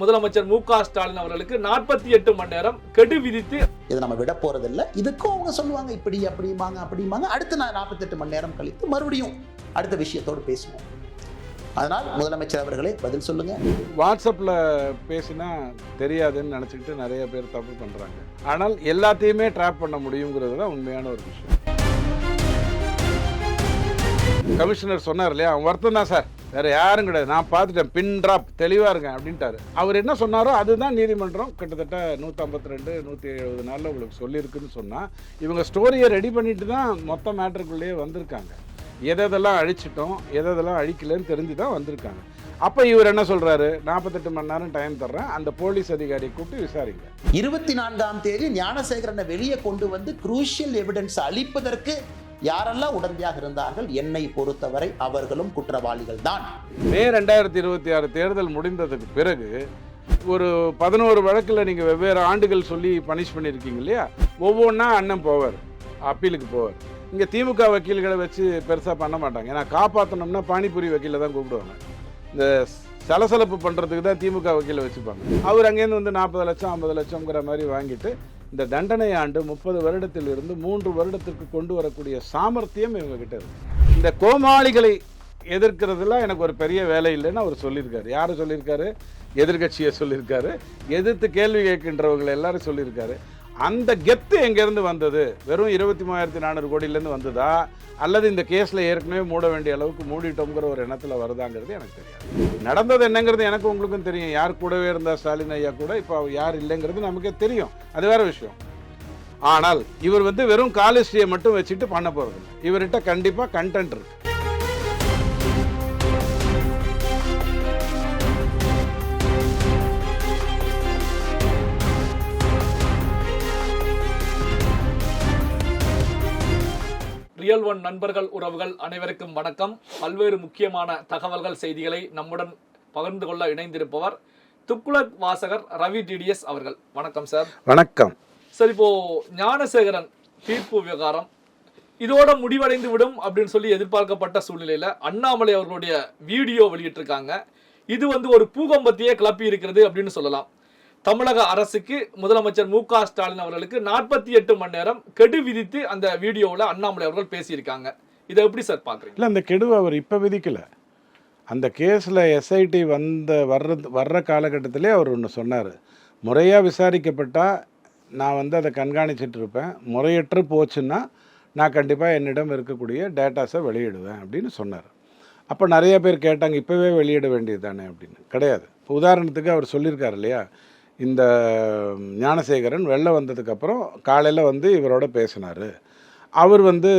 முதலமைச்சர் மு க ஸ்டாலின் அவர்களுக்கு நாற்பத்தி எட்டு மணி நேரம் கெடு விதித்து இதை நம்ம விட போறதில்ல. இதுக்கும் அவங்க சொல்லுவாங்க இப்படி அப்படிம்பாங்க அப்படிம்பாங்க அடுத்து நான் நாற்பத்தெட்டு மணி நேரம் கழித்து மறுபடியும் அடுத்த விஷயத்தோடு பேசுவோம். அதனால் முதலமைச்சர் அவர்களே பதில் சொல்லுங்க. வாட்ஸ்அப்பில் பேசினா தெரியாதுன்னு நினச்சிக்கிட்டு நிறைய பேர் தப்பு பண்ணுறாங்க ஆனால் எல்லாத்தையுமே ட்ராப் பண்ண முடியுங்கிறது தான் உண்மையான ஒரு விஷயம். கமிஷனர் சொன்னார் இல்லையா? அவன் வருத்தம் தான் சார். வேற யாரும் கிடையாது. நான் பார்த்துட்டேன். Pin drop. தெளிவாக இருக்கேன் அப்படின்ட்டாரு. அவர் என்ன சொன்னாரோ அதுதான் நீதிமன்றம் கிட்டத்தட்ட நூற்றம்பத்தி ரெண்டு நூற்றி எழுபது நாளில் உங்களுக்கு சொல்லியிருக்குன்னு சொன்னால் இவங்க ஸ்டோரியை ரெடி பண்ணிட்டு தான் மொத்த மேட்டருக்குள்ளேயே வந்திருக்காங்க. எதை எதெல்லாம் அழிச்சிட்டோம் எதெல்லாம் அழிக்கலன்னு தெரிஞ்சு தான் வந்திருக்காங்க. அப்போ இவர் என்ன சொல்றாரு? நாற்பத்தெட்டு மணி நேரம் டைம் தர்றேன். அந்த போலீஸ் அதிகாரியை கூப்பிட்டு விசாரிங்க. இருபத்தி நான்காம் தேதி ஞானசேகரனை வெளியே கொண்டு வந்து குரூஷியல் எவிடன்ஸ் அளிப்பதற்கு யாரெல்லாம் உடந்தையாக இருந்தார்கள் என்னை பொறுத்தவரை அவர்களும் குற்றவாளிகள் தான் மே ரெண்டாயிரத்தி இருபத்தி ஆறு தேர்தல் முடிந்ததுக்கு பிறகு ஒரு பதினோரு வழக்கில் நீங்கள் வெவ்வேறு ஆண்டுகள் சொல்லி பனிஷ் பண்ணியிருக்கீங்க இல்லையா? ஒவ்வொன்றா அண்ணன் போவார் அப்பீலுக்கு போவார். இங்கே திமுக வக்கீல்களை வச்சு பெருசாக பண்ண மாட்டாங்க. ஏன்னா காப்பாற்றணும்னா பானிபூரி வக்கீலை தான் கூப்பிடுவாங்க. இந்த சலசலப்பு பண்ணுறதுக்கு தான் திமுக வக்கீலை வச்சுப்பாங்க. அவர் அங்கேருந்து வந்து நாற்பது லட்சம் ஐம்பது லட்சம்ங்கிற மாதிரி வாங்கிட்டு இந்த தண்டனை ஆண்டு முப்பது வருடத்தில் இருந்து மூன்று வருடத்திற்கு கொண்டு வரக்கூடிய சாமர்த்தியம் இவங்ககிட்ட இருக்கு. இந்த கோமாளிகளை எதிர்க்கிறதுல எனக்கு ஒரு பெரிய வேலை இல்லைன்னு அவர் சொல்லியிருக்காரு. யார் சொல்லியிருக்காரு? எதிர்கட்சியை சொல்லியிருக்காரு. எதிர்த்து கேள்வி கேட்கின்றவங்களை எல்லாரும் சொல்லியிருக்காரு. அந்த கெத்து எங்கேருந்து வந்தது? வெறும் இருபத்தி மூவாயிரத்தி நானூறு கோடியிலேருந்து வந்ததா? அல்லது இந்த கேஸில் ஏற்கனவே மூட வேண்டிய அளவுக்கு மூடிட்டோங்கிற ஒரு எண்ணத்தில் வருதாங்கிறது எனக்கு தெரியாது. நடந்தது என்னங்கிறது எனக்கு உங்களுக்கும் தெரியும். யார் கூடவே இருந்தால் ஸ்டாலின் ஐயா கூட இப்போ யார் இல்லைங்கிறது நமக்கே தெரியும். அது வேற விஷயம். ஆனால் இவர் வந்து வெறும் காலிஸ்டியை மட்டும் வச்சுட்டு பண்ண போகிறது இவர்கிட்ட கண்டிப்பாக கண்டென்ட் இருக்குது ரியல் ஒன் நண்பர்கள் உறவுகள் அனைவருக்கும் வணக்கம். பல்வேறு முக்கியமான தகவல்கள் செய்திகளை நம்முடன் பகிர்ந்து கொள்ள இணைந்திருப்பவர் துக்ளக் வாசகர் ரவி டிடிஎஸ் அவர்கள். வணக்கம் சார். வணக்கம். சார் இப்போ ஞானசேகரன் தீர்ப்பு விவகாரம் இதோட முடிவடைந்து விடும் அப்படின்னு சொல்லி எதிர்பார்க்கப்பட்ட சூழ்நிலையில அண்ணாமலை அவர்களுடைய வீடியோ வெளியிட்டிருக்காங்க. இது வந்து ஒரு பூகம்பத்தையே கிளப்பி இருக்கிறது அப்படின்னு சொல்லலாம். தமிழக அரசுக்கு முதலமைச்சர் மு க ஸ்டாலின் அவர்களுக்கு நாற்பத்தி எட்டு மணி நேரம் கெடு விதித்து அந்த வீடியோவில் அண்ணாமலை அவர்கள் பேசியிருக்காங்க. இதை எப்படி சார் பார்க்குறீங்க? இல்லை அந்த கெடுவை அவர் இப்போ விதிக்கலை. அந்த கேஸில் எஸ்ஐடி வந்த வர்றது வர்ற காலகட்டத்திலே அவர் ஒன்று சொன்னார். முறையாக விசாரிக்கப்பட்டால் நான் வந்து அதை கண்காணிச்சிட்டு இருப்பேன் முறையற்று போச்சுன்னா நான் கண்டிப்பாக என்னிடம் இருக்கக்கூடிய டேட்டாஸை வெளியிடுவேன் அப்படின்னு சொன்னார். அப்போ நிறைய பேர் கேட்டாங்க இப்போவே வெளியிட வேண்டியது தானே அப்படின்னு. கிடையாது. இப்போ உதாரணத்துக்கு அவர் சொல்லியிருக்காரு இல்லையா? இந்த ஞானசேகரன் வெளில வந்ததுக்கப்புறம் காலையில் வந்து இவரோட பேசினார். அவர் வந்து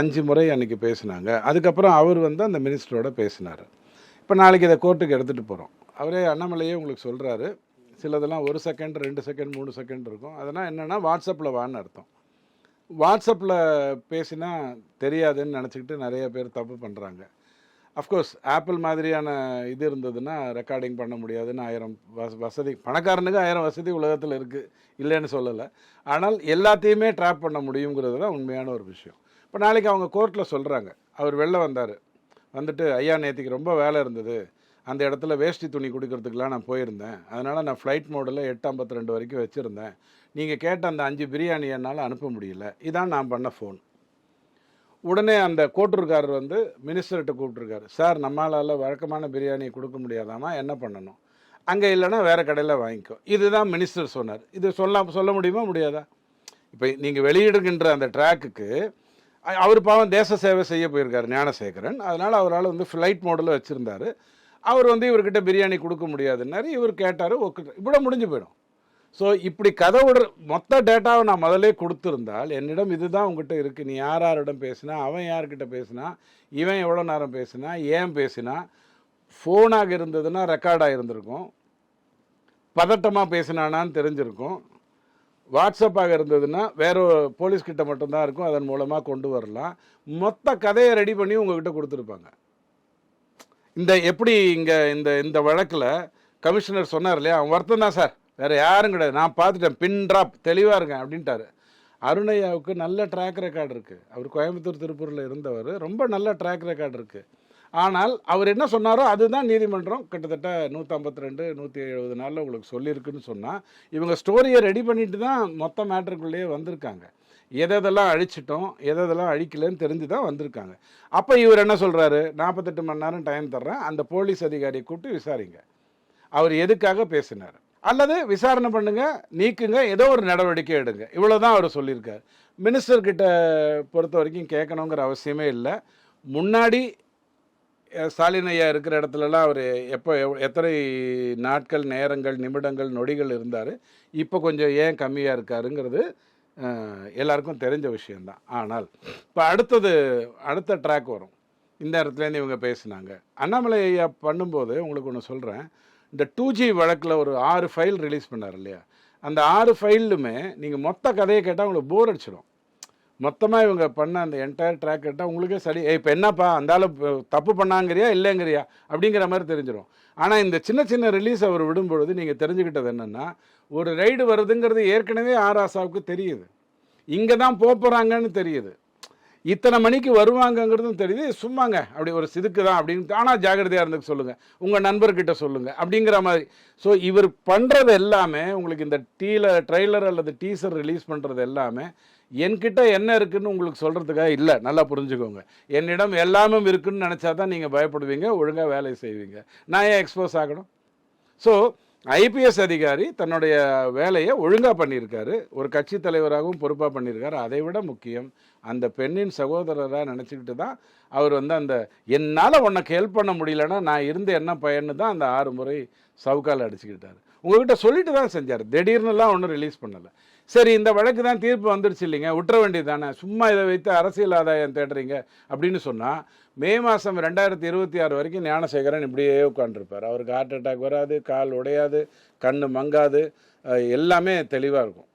அஞ்சு முறை அன்றைக்கி பேசினாங்க. அதுக்கப்புறம் அவர் வந்து அந்த மினிஸ்டரோட பேசினார். இப்போ நாளைக்கு இதை கோர்ட்டுக்கு எடுத்துகிட்டு போகிறோம் அவரே அண்ணாமலையே உங்களுக்கு சொல்கிறாரு சிலதெல்லாம் ஒரு செகண்ட் ரெண்டு செகண்ட் மூணு செகண்ட் இருக்கும். அதெல்லாம் என்னென்னா வாட்ஸ்அப்பில் வான்னு அர்த்தம். வாட்ஸ்அப்பில் பேசினா தெரியாதுன்னு நினச்சிக்கிட்டு நிறைய பேர் தப்பு பண்ணுறாங்க அஃப்கோர்ஸ் ஆப்பிள் மாதிரியான இது இருந்ததுன்னா ரெக்கார்டிங் பண்ண முடியாதுன்னு ஆயிரம் வச வசதி பணக்காரனுக்கு ஆயிரம் வசதி உலகத்தில் இருக்குது இல்லைன்னு சொல்லலை. ஆனால் எல்லாத்தையுமே ட்ராப் பண்ண முடியுங்கிறது தான் உண்மையான ஒரு விஷயம். இப்போ நாளைக்கு அவங்க கோர்ட்டில் சொல்கிறாங்க அவர் வெளில வந்தார். வந்துட்டு ஐயா நேத்திக்கு ரொம்ப வேலை இருந்தது. அந்த இடத்துல வேஷ்டி துணி கொடுக்கறதுக்கெலாம் நான் போயிருந்தேன். அதனால் நான் ஃப்ளைட் மோடில் எட்டு ஐம்பத்தி ரெண்டு வரைக்கும் வச்சுருந்தேன். நீங்கள் கேட்ட அந்த அஞ்சு பிரியாணி என்னால் அனுப்ப முடியல. இதான் நான் பண்ண ஃபோன் உடனே அந்த கோட்டூர்காரர் வந்து மினிஸ்டர்கிட்ட கூப்பிட்ருக்காரு சார் நம்மளால் வழக்கமான பிரியாணி கொடுக்க முடியாதாமா? என்ன பண்ணணும்? அங்கே இல்லைன்னா வேறு கடையில் வாங்கிக்கோ. இதுதான் மினிஸ்டர் சொன்னார். இது சொல்ல சொல்ல முடியுமா முடியாதா? இப்போ நீங்கள் வெளியிடுகின்ற அந்த ட்ராக்குக்கு அவர் பாவம் தேச சேவை செய்ய போயிருக்காரு ஞானசேகரன். அதனால் அவரால் வந்து ஃப்ளைட் மோடில் வச்சுருந்தாரு. அவர் வந்து இவர்கிட்ட பிரியாணி கொடுக்க முடியாதுன்னாரு. இவர் கேட்டார் ஓகே இப்படி முடிஞ்சு போயிடும். ஸோ இப்படி கதை விடுற மொத்த டேட்டாவை நான் முதலே கொடுத்துருந்தால் என்னிடம் இதுதான் உங்ககிட்ட இருக்குது நீ யார் யாரிடம் பேசினா அவன் யார்கிட்ட பேசினா இவன் எவ்வளோ நேரம் பேசினா ஏன் பேசினா ஃபோனாக இருந்ததுன்னா ரெக்கார்டாக இருந்திருக்கும். பதட்டமாக பேசினானான்னு தெரிஞ்சிருக்கும். வாட்ஸ்அப்பாக இருந்ததுன்னா வேறு போலீஸ்கிட்ட மட்டும்தான் இருக்கும். அதன் மூலமாக கொண்டு வரலாம். மொத்த கதையை ரெடி பண்ணி உங்ககிட்ட கொடுத்துருப்பாங்க. இந்த எப்படி இங்கே இந்த இந்த வழக்கில் கமிஷனர் சொன்னார் இல்லையா? அவன் வருத்தம் தான் சார் வேறு யாரும் கிடையாது. நான் பார்த்துட்டேன். பின் ட்ராப் தெளிவாக இருக்கேன் அப்படின்ட்டாரு. அருணையாவுக்கு நல்ல ட்ராக் ரெக்கார்டு இருக்குது அவர் கோயம்புத்தூர் திருப்பூரில் இருந்தவர். ரொம்ப நல்ல ட்ராக் ரெக்கார்டு இருக்குது ஆனால் அவர் என்ன சொன்னாரோ அதுதான் நீதிமன்றம் கிட்டத்தட்ட நூற்றம்பத்தி ரெண்டு நூற்றி எழுபது நாளில் உங்களுக்கு சொல்லியிருக்குன்னு சொன்னால் இவங்க ஸ்டோரியை ரெடி பண்ணிட்டு தான் மொத்த மேட்ருக்குள்ளேயே வந்திருக்காங்க. எதெல்லாம் அழிச்சிட்டோம் எதெல்லாம் அழிக்கலன்னு தெரிஞ்சு தான் வந்திருக்காங்க. அப்போ இவர் என்ன சொல்கிறாரு நாற்பத்தெட்டு மணி நேரம் டைம் தர்றேன். அந்த போலீஸ் அதிகாரியை கூப்பிட்டு விசாரிங்க. அவர் எதுக்காக பேசினார்? அல்லது விசாரணை பண்ணுங்க நீக்குங்க ஏதோ ஒரு நடவடிக்கை எடுங்க. இவ்வளவுதான் அவர் சொல்லியிருக்கார். மினிஸ்டர் கிட்ட பொறுத்த வரைக்கும் கேட்கணுங்கிற அவசியமே இல்லை. முன்னாடி ஸ்டாலின் ஐயா இருக்கிற இடத்துலலாம் அவர் எப்போ எத்தனை நாட்கள் நேரங்கள் நிமிடங்கள் நொடிகள் இருந்தார். இப்போ கொஞ்சம் ஏன் கம்மியாக இருக்காருங்கிறது எல்லாருக்கும் தெரிஞ்ச விஷயந்தான் ஆனால் இப்போ அடுத்தது அடுத்த ட்ராக் வரும். இந்த இடத்துலேருந்து இவங்க பேசினாங்க. அண்ணாமலை ஐயா பண்ணும்போது உங்களுக்கு ஒன்று சொல்கிறேன் இந்த டூ ஜி வழக்கில் ஒரு ஆறு ஃபைல் ரிலீஸ் பண்ணார் இல்லையா? அந்த ஆறு ஃபைலுமே நீங்கள் மொத்த கதையை கேட்டால் உங்களுக்கு போர் அடிச்சிடும் மொத்தமாக இவங்க பண்ண அந்த என்டையர் ட்ராக் கேட்டால் உங்களுக்கே சரி இப்போ என்னப்பா? அந்த தப்பு பண்ணாங்கிறியா இல்லைங்கிறியா? அப்படிங்கிற மாதிரி தெரிஞ்சிடும் ஆனால் இந்த சின்ன சின்ன ரிலீஸ் அவர் விடும்பொழுது நீங்கள் தெரிஞ்சுக்கிட்டது என்னென்னா ஒரு ரைடு வருதுங்கிறது ஏற்கனவே ஆர் ஆசாவுக்கு தெரியுது. இங்கே தான் போக போகிறாங்கன்னு தெரியுது. இத்தனை மணிக்கு வருவாங்கங்கிறதும் தெரியுது சும்மாங்க அப்படி ஒரு சிதுக்கு தான் அப்படின்னு ஆனால் ஜாகிரதையாக இருந்துக்க சொல்லுங்கள் உங்கள் நண்பர்கிட்ட சொல்லுங்கள் அப்படிங்கிற மாதிரி. ஸோ இவர் பண்ணுறது எல்லாமே உங்களுக்கு இந்த டீல ட்ரெய்லர் அல்லது டீசர் ரிலீஸ் பண்ணுறது எல்லாமே என்கிட்ட என்ன இருக்குன்னு உங்களுக்கு சொல்கிறதுக்காக இல்லை நல்லா புரிஞ்சுக்கோங்க. என்னிடம் எல்லாமே இருக்குன்னு நினச்சா தான் நீங்கள் பயப்படுவீங்க ஒழுங்காக வேலை செய்வீங்க. நான் ஏன் எக்ஸ்போஸ் ஆகணும்? ஸோ ஐபிஎஸ் அதிகாரி தன்னுடைய வேலையை ஒழுங்காக பண்ணியிருக்காரு. ஒரு கட்சி தலைவராகவும் பொறுப்பாக பண்ணியிருக்காரு. அதை விட முக்கியம் அந்த பெண்ணின் சகோதரராக நினச்சிக்கிட்டு தான் அவர் வந்து அந்த என்னால் உனக்கு ஹெல்ப் பண்ண முடியலன்னா நான் இருந்து என்ன பயன்னு தான் அந்த ஆறு முறை சவுக்கால் அடிச்சுக்கிட்டார். உங்ககிட்ட சொல்லிட்டு தான் செஞ்சார். திடீர்னுலாம் ஒன்றும் ரிலீஸ் பண்ணலை. சரி இந்த வழக்கு தான் தீர்ப்பு வந்துடுச்சு இல்லைங்க. விட்டுற வேண்டியது தானே சும்மா இதை வைத்து அரசியல் ஆதாயம் தேடுறீங்க அப்படின்னு சொன்னால் மே மாதம் ரெண்டாயிரத்தி இருபத்தி ஆறு வரைக்கும் ஞானசேகரன் இப்படியே உட்காந்துருப்பார் அவருக்கு ஹார்ட் அட்டாக் வராது கால் உடையாது கண் மங்காது எல்லாமே தெளிவாக இருக்கும்.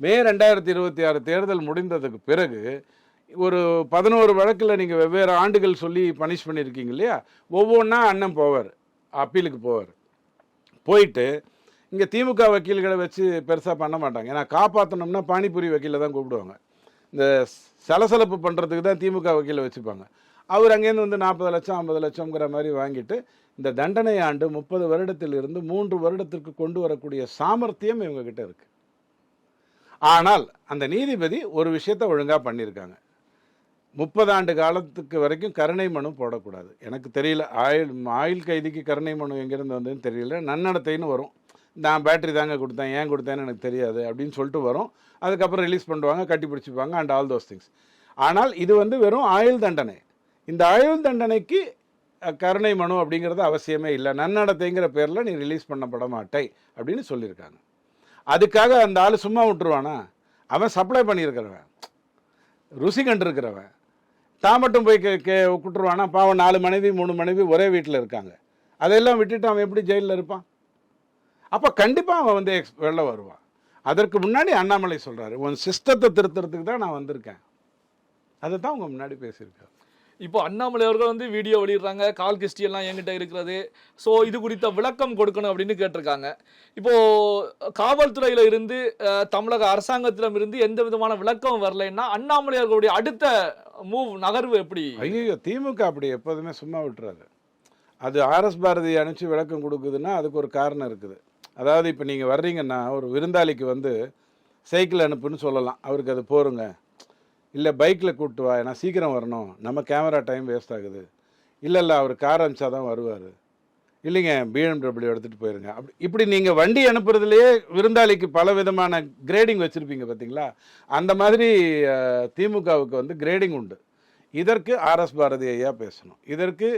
மே ரெண்டாயிரத்தி இருபத்தி ஆறு தேர்தல் முடிந்ததுக்கு பிறகு ஒரு பதினோரு வழக்கில் நீங்கள் வெவ்வேறு ஆண்டுகள் சொல்லி பனிஷ் பண்ணியிருக்கீங்க இல்லையா? ஒவ்வொன்றா அண்ணன் போவார் அப்பீலுக்கு போவார். போயிட்டு இங்கே திமுக வக்கீல்களை வச்சு பெருசாக பண்ண மாட்டாங்க. ஏன்னா காப்பாற்றணும்னா பானிபூரி வக்கீலை தான் கூப்பிடுவாங்க. இந்த சலசலப்பு பண்ணுறதுக்கு தான் திமுக வக்கீலை வச்சுப்பாங்க. அவர் அங்கேருந்து வந்து நாற்பது லட்சம் ஐம்பது லட்சம்ங்கிற மாதிரி வாங்கிட்டு இந்த தண்டனை ஆண்டு முப்பது வருடத்திலிருந்து மூன்று வருடத்திற்கு கொண்டு வரக்கூடிய சாமர்த்தியம் இவங்ககிட்ட இருக்குது ஆனால் அந்த நீதிபதி ஒரு விஷயத்தை ஒழுங்காக பண்ணியிருக்காங்க. முப்பது ஆண்டு காலத்துக்கு வரைக்கும் கருணை மனு போடக்கூடாது. எனக்கு தெரியல ஆயுள் ஆயுள் கைதிக்கு கருணை மனு எங்கேருந்து வந்ததுன்னு தெரியல. நன்னடத்தைன்னு வரும். நான் பேட்டரி தாங்க கொடுத்தேன் ஏன் கொடுத்தேன்னு எனக்கு தெரியாது அப்படின்னு சொல்லிட்டு வரும். அதுக்கப்புறம் ரிலீஸ் பண்ணுவாங்க கட்டி பிடிச்சிப்பாங்க அண்ட் ஆல் தோஸ் திங்ஸ் ஆனால் இது வந்து வெறும் ஆயுள் தண்டனை. இந்த ஆயுள் தண்டனைக்கு கருணை மனு அப்படிங்கிறது அவசியமே இல்லை. நன்னடத்தைங்கிற பேரில் நீ ரிலீஸ் பண்ணப்பட மாட்டை அப்படின்னு சொல்லியிருக்காங்க. அதுக்காக அந்த ஆள் சும்மா விட்டுருவானா? அவன் சப்ளை பண்ணியிருக்கிறவன். ருசி கண்டிருக்கிறவன். தான் மட்டும் போய் கே கே விட்டுருவானா பாவம் நாலு மனைவி மூணு மனைவி ஒரே வீட்டில் இருக்காங்க. அதெல்லாம் விட்டுட்டு அவன் எப்படி ஜெயிலில் இருப்பான்? அப்போ கண்டிப்பாக அவன் வந்து எக்ஸ் வெளில வருவான். அதற்கு முன்னாடி அண்ணாமலை சொல்கிறாரு உன் சிஸ்டத்தை திருத்துறதுக்கு தான் நான் வந்திருக்கேன். அதை தான் உங்க முன்னாடி பேசியிருக்காரு. இப்போ அண்ணாமலை அவர்கள் வந்து வீடியோ வெளியிடுறாங்க கால் கிஸ்டி எல்லாம் என்கிட்ட இருக்கிறது. ஸோ இது குறித்த விளக்கம் கொடுக்கணும் அப்படின்னு கேட்டிருக்காங்க. இப்போ காவல்துறையில இருந்து தமிழக அரசாங்கத்திடம் இருந்து எந்த விதமான விளக்கம் வரலைன்னா அண்ணாமலை அவர்களுடைய அடுத்த மூவ் நகர்வு எப்படி? ஐயோ திமுக அப்படி எப்போதுமே சும்மா விட்டுறாது. அது ஆர்எஸ் பாரதி அனுப்பிச்சு விளக்கம் கொடுக்குதுன்னா அதுக்கு ஒரு காரணம் இருக்குது. அதாவது இப்போ நீங்கள் வர்றீங்கன்னா ஒரு விருந்தாளிக்கு வந்து சைக்கிள் அனுப்புன்னு சொல்லலாம். அவருக்கு அது போருங்க. இல்லை பைக்கில் கூப்பிட்டு வா ஏன்னா சீக்கிரம் வரணும். நம்ம கேமரா டைம் வேஸ்ட் ஆகுது. இல்லை இல்லை அவர் கார் அனுப்பிச்சா தான் வருவார். இல்லைங்க பிஎம்டபிள்யூ எடுத்துகிட்டு போயிருங்க. அப்படி இப்படி நீங்கள் வண்டி அனுப்புறதுலேயே விருந்தாளிக்கு பல விதமான கிரேடிங் வச்சுருப்பீங்க பார்த்தீங்களா அந்த மாதிரி திமுகவுக்கு வந்து கிரேடிங் உண்டு. இதற்கு ஆர்எஸ் பாரதி ஐயா பேசணும். இதற்கு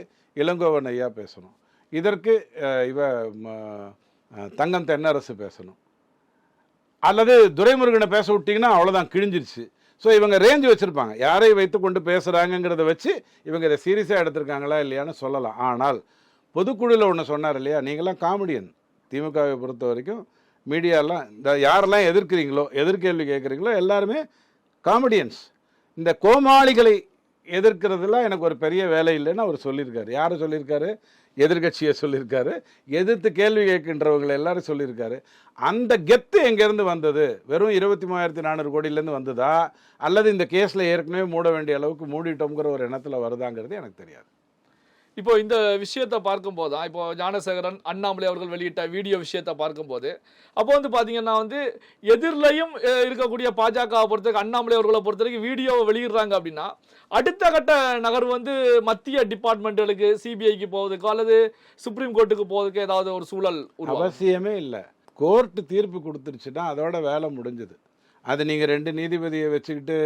இளங்கோவன் ஐயா பேசணும். இதற்கு இவ தங்கம் தென்னரசு பேசணும். அல்லது துரைமுருகனை பேச விட்டிங்கன்னா அவ்வளோதான் கிழிஞ்சிருச்சு. ஸோ இவங்க ரேஞ்சு வச்சுருப்பாங்க. யாரை வைத்து கொண்டு பேசுகிறாங்கங்கிறத வச்சு இவங்க இதை சீரியஸாக எடுத்திருக்காங்களா இல்லையான்னு சொல்லலாம். ஆனால் பொதுக்குழுவில் ஒன்று சொன்னார் இல்லையா? நீங்களாம் காமெடியன் திமுகவை பொறுத்த வரைக்கும் மீடியாலாம் இந்த யாரெல்லாம் எதிர்க்கிறீங்களோ எதிர்கேள்வி கேட்குறீங்களோ எல்லாருமே காமெடியன்ஸ் இந்த கோமாளிகளை எதிர்க்கிறதுலாம் எனக்கு ஒரு பெரிய வேலை இல்லைன்னு அவர் சொல்லியிருக்காரு. யார் சொல்லியிருக்காரு? எதிர்கட்சியை சொல்லியிருக்காரு. எதிர்த்து கேள்வி கேட்கின்றவங்களை எல்லாரும் சொல்லியிருக்காரு. அந்த கெத்து எங்கேருந்து வந்தது? வெறும் இருபத்தி மூவாயிரத்தி நானூறு கோடியிலேருந்து வந்ததா? அல்லது இந்த கேஸில் ஏற்கனவே மூட வேண்டிய அளவுக்கு மூடிட்டோங்கிற ஒரு எண்ணத்தில் வருதாங்கிறது எனக்கு தெரியாது. இப்போ இந்த விஷயத்தை பார்க்கும்போது தான் இப்போ ஞானசேகரன் அண்ணாமலை அவர்கள் வெளியிட்ட வீடியோ விஷயத்தை பார்க்கும்போது அப்போ வந்து பார்த்தீங்கன்னா வந்து எதிரிலையும் இருக்கக்கூடிய பாஜகவை பொறுத்தவரைக்கும் அண்ணாமலை அவர்களை பொறுத்த வரைக்கும் வீடியோவை வெளியிடுறாங்க அப்படின்னா அடுத்த கட்ட நகர்வு வந்து மத்திய டிபார்ட்மெண்ட்டுகளுக்கு சிபிஐக்கு போவதுக்கோ அல்லது சுப்ரீம் கோர்ட்டுக்கு போவதுக்கு ஏதாவது ஒரு சூழல் அவசியமே இல்லை. கோர்ட்டு தீர்ப்பு கொடுத்துருச்சுன்னா அதோட வேலை முடிஞ்சது. அது நீங்கள் ரெண்டு நீதிபதியை வச்சுக்கிட்டு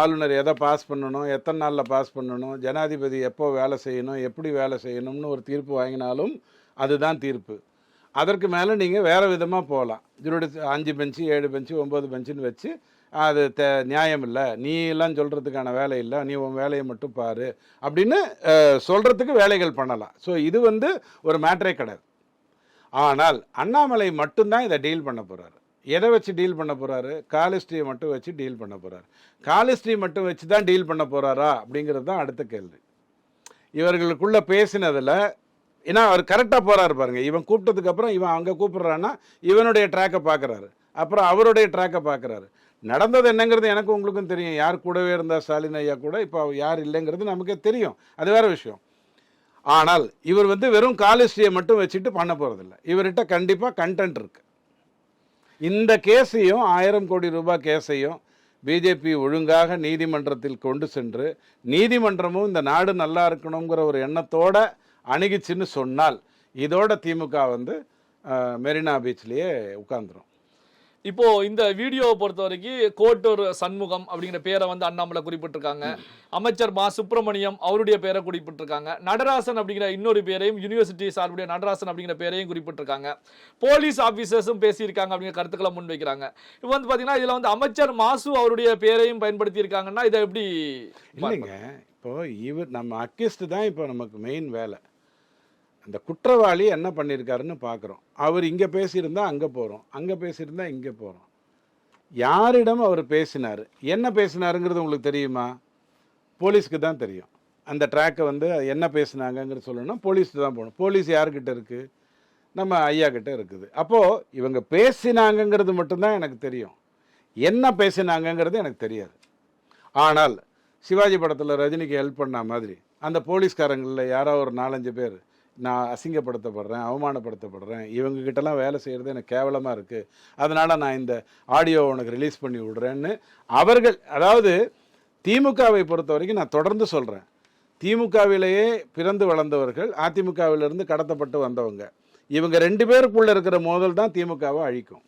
ஆளுநர் எதை பாஸ் பண்ணணும் எத்தனை நாளில் பாஸ் பண்ணணும் ஜனாதிபதி எப்போ வேலை செய்யணும் எப்படி வேலை செய்யணும்னு ஒரு தீர்ப்பு வாங்கினாலும் அதுதான் தீர்ப்பு. அதற்கு மேலே நீங்கள் வேறு விதமாக போகலாம். இதோட அஞ்சு பெஞ்சு ஏழு பெஞ்சு ஒம்பது பெஞ்சுன்னு வச்சு அது தே நியாயம் இல்லை. நீ எல்லாம் சொல்கிறதுக்கான வேலை இல்லை. நீ உன் வேலையை மட்டும் பாரு அப்படின்னு சொல்கிறதுக்கு வேலைகள் பண்ணலாம். ஸோ இது வந்து ஒரு மேட்ரே கிடையாது. ஆனால் அண்ணாமலை மட்டும்தான் இதை டீல் பண்ண போகிறார் எதை வச்சு டீல் பண்ண போகிறாரு காலிஸ்ட்ரியை மட்டும் வச்சு டீல் பண்ண போகிறாரு காலிஸ்ட்ரி மட்டும் வச்சு தான் டீல் பண்ண போகிறாரா அப்படிங்கிறது தான் அடுத்த கேள்வி. இவர்களுக்குள்ளே பேசினதில் ஏன்னா அவர் கரெக்டாக போகிறாரு பாருங்க. இவன் கூப்பிட்டதுக்கப்புறம் இவன் அங்கே கூப்பிட்றான்னா இவனுடைய ட்ராக்கை பார்க்குறாரு அப்புறம் அவருடைய ட்ராக்கை பார்க்குறாரு நடந்தது என்னங்கிறது எனக்கும் உங்களுக்கும் தெரியும். யார் கூடவே இருந்தால் ஸ்டாலின் ஐயா கூட இப்போ யார் இல்லைங்கிறது நமக்கே தெரியும். அது வேற விஷயம். ஆனால் இவர் வந்து வெறும் காலிஸ்ட்ரியை மட்டும் வச்சுட்டு பண்ண போகிறதில்ல இவர்கிட்ட கண்டிப்பாக கண்டென்ட் இருக்குது இந்த கேஸையும் ஆயிரம் கோடி ரூபாய் கேஸையும் பிஜேபி ஒழுங்காக நீதிமன்றத்தில் கொண்டு சென்று நீதிமன்றமும் இந்த நாடு நல்லா இருக்கணுங்கிற ஒரு எண்ணத்தோட அணுகிச்சுன்னு சொன்னால் இதோட திமுக வந்து மெரினா பீச்லேயே உட்காந்துரும் இப்போ இந்த வீடியோவை பொறுத்த வரைக்கும் கோட்டூர் சண்முகம் அப்படிங்கிற பேரை வந்து அண்ணாமலை குறிப்பிட்டிருக்காங்க. அமைச்சர் மா. சுப்பிரமணியம் அவருடைய பேரை குறிப்பிட்டிருக்காங்க. நடராசன் அப்படிங்கிற இன்னொரு பேரையும் யூனிவர்சிட்டி சார்புடைய நடராசன் அப்படிங்கிற பேரையும் குறிப்பிட்டிருக்காங்க. போலீஸ் ஆஃபீஸர்ஸும் பேசியிருக்காங்க அப்படிங்கிற கருத்துக்களை முன்வைக்கிறாங்க. இப்போ வந்து பார்த்தீங்கன்னா இதில் வந்து அமைச்சர் மாசு அவருடைய பேரையும் பயன்படுத்தியிருக்காங்கன்னா இதை எப்படி இல்லைங்க. இப்போ இவர் நம்ம அக்கிஸ்ட் தான் இப்போ நமக்கு மெயின் வேலை. அந்த குற்றவாளி என்ன பண்ணியிருக்காருன்னு பார்க்குறோம் அவர் இங்கே பேசியிருந்தால் அங்கே போகிறோம் அங்கே பேசியிருந்தா இங்கே போகிறோம் யாரிடம் அவர் பேசினார்? என்ன பேசினாருங்கிறது உங்களுக்கு தெரியுமா? போலீஸ்க்கு தான் தெரியும். அந்த ட்ராக்கை வந்து என்ன பேசினாங்கங்கிறது சொல்லணும்னா போலீஸ்க்கு தான் போகணும். போலீஸ் யார்கிட்ட இருக்குது நம்ம ஐயா கிட்ட இருக்குது. அப்போது இவங்க பேசினாங்கங்கிறது மட்டும்தான் எனக்கு தெரியும். என்ன பேசினாங்கங்கிறது எனக்கு தெரியாது. ஆனால் சிவாஜி படத்தில் ரஜினிக்கு ஹெல்ப் பண்ண மாதிரி அந்த போலீஸ்காரங்களில் யாரோ ஒரு நாலஞ்சு பேர் நான் அசிங்கப்படுத்தப்படுறேன் அவமானப்படுத்தப்படுறேன் இவங்கக்கிட்டலாம் வேலை செய்கிறது எனக்கு கேவலமாக இருக்குது அதனால் நான் இந்த ஆடியோ உனக்கு ரிலீஸ் பண்ணி விடுறேன்னு அவர்கள் அதாவது திமுகவை பொறுத்த வரைக்கும் நான் தொடர்ந்து சொல்கிறேன் திமுகவிலேயே பிறந்து வளர்ந்தவர்கள் அதிமுகவிலிருந்து கடத்தப்பட்டு வந்தவங்க. இவங்க ரெண்டு பேருக்குள்ளே இருக்கிற மோதல் தான் திமுகவை அழிக்கும்.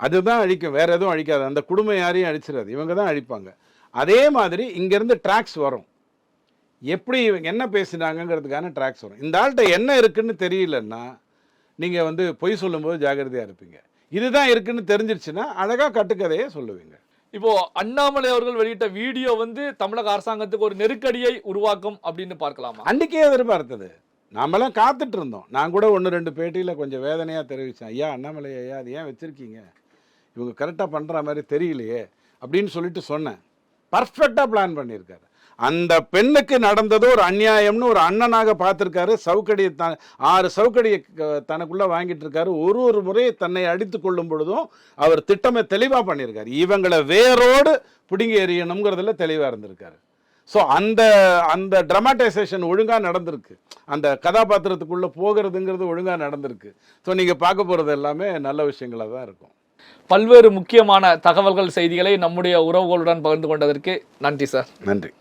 அதுதான் அழிக்கும் வேறு எதுவும் அழிக்காது. அந்த குடும்பம் யாரையும் அழிச்சிடாது. இவங்க தான் அழிப்பாங்க. அதே மாதிரி இங்கேருந்து ட்ராக்ஸ் வரும். எப்படி இவங்க என்ன பேசினாங்கங்கிறதுக்கான ட்ராக்ஸ் வரும். இந்த ஆள்கிட்ட என்ன இருக்குன்னு தெரியலன்னா நீங்கள் வந்து பொய் சொல்லும்போது ஜாக்கிரதையாக இருப்பீங்க. இதுதான் இருக்குன்னு தெரிஞ்சிருச்சுன்னா அழகாக கட்டுக்கதையே சொல்லுவீங்க. இப்போ அண்ணாமலை அவர்கள் வெளியிட்ட வீடியோ வந்து தமிழக அரசாங்கத்துக்கு ஒரு நெருக்கடியை உருவாக்கும் அப்படின்னு பார்க்கலாமா? அன்றைக்கே எதிர்பார்த்தது. நாமெல்லாம் காத்துட்டு இருந்தோம். நான் கூட ஒன்று ரெண்டு பேட்டியில் கொஞ்சம் வேதனையாக தெரிவித்தேன் ஐயா அண்ணாமலை ஐயா அது ஏன் வச்சுருக்கீங்க? இவங்க கரெக்டாக பண்ணுற மாதிரி தெரியலையே அப்படின்னு சொல்லிட்டு சொன்னேன். பர்ஃபெக்டாக பிளான் பண்ணியிருக்காரு. அந்த பெண்ணுக்கு நடந்தது ஒரு அநியாயம்னு ஒரு அண்ணனாக பார்த்துருக்காரு. சவுக்கடியை த ஆறு சவுக்கடியை தனக்குள்ள வாங்கிட்டு இருக்காரு ஒரு ஒரு முறை தன்னை அடித்து கொள்ளும் பொழுதும் அவர் திட்டமே தெளிவாக பண்ணியிருக்காரு. இவங்களை வேரோடு பிடுங்கி எறியணுங்கிறதுல தெளிவாக இருந்திருக்காரு. ஸோ அந்த அந்த ட்ரமாட்டைசேஷன் ஒழுங்காக நடந்திருக்கு. அந்த கதாபாத்திரத்துக்குள்ளே போகிறதுங்கிறது ஒழுங்காக நடந்திருக்கு. ஸோ நீங்கள் பார்க்க போகிறது எல்லாமே நல்ல விஷயங்களாக தான் இருக்கும். பல்வேறு முக்கியமான தகவல்கள் செய்திகளை நம்முடைய உறவுகளுடன் பகிர்ந்து கொண்டதற்கு நன்றி சார். நன்றி.